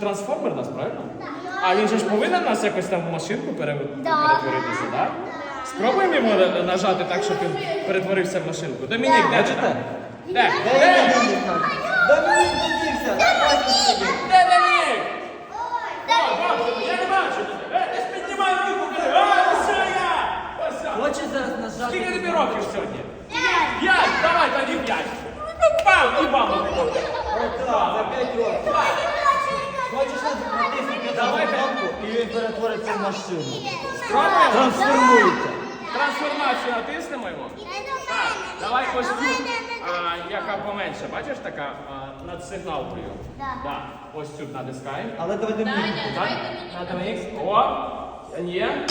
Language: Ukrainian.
трансформер нас, правильно? А він же ж повинен нас якось там в машинку пере- перетворитися, так? Спробуємо йому на- нажати так, щоб він перетворився в машинку. Домінік, де ти там? Де? Де? Домінік собі. Де Домінік? Я не бачу тебе. Е, ти ж піднімай руку, кажи, а, ось я! Ось я! Хоче зараз нажати. Скільки тобі років сьогодні? П'ять! Давай він перетвориться в машину. Спробуємо? Трансформується. Трансформацію натиснемо його. Так, давай ось цю, а, яка поменше, бачиш, така а, над сигналкою. Да. Ось цю натискаємо. Але давай мені. Так? На Домінікс. О! Є!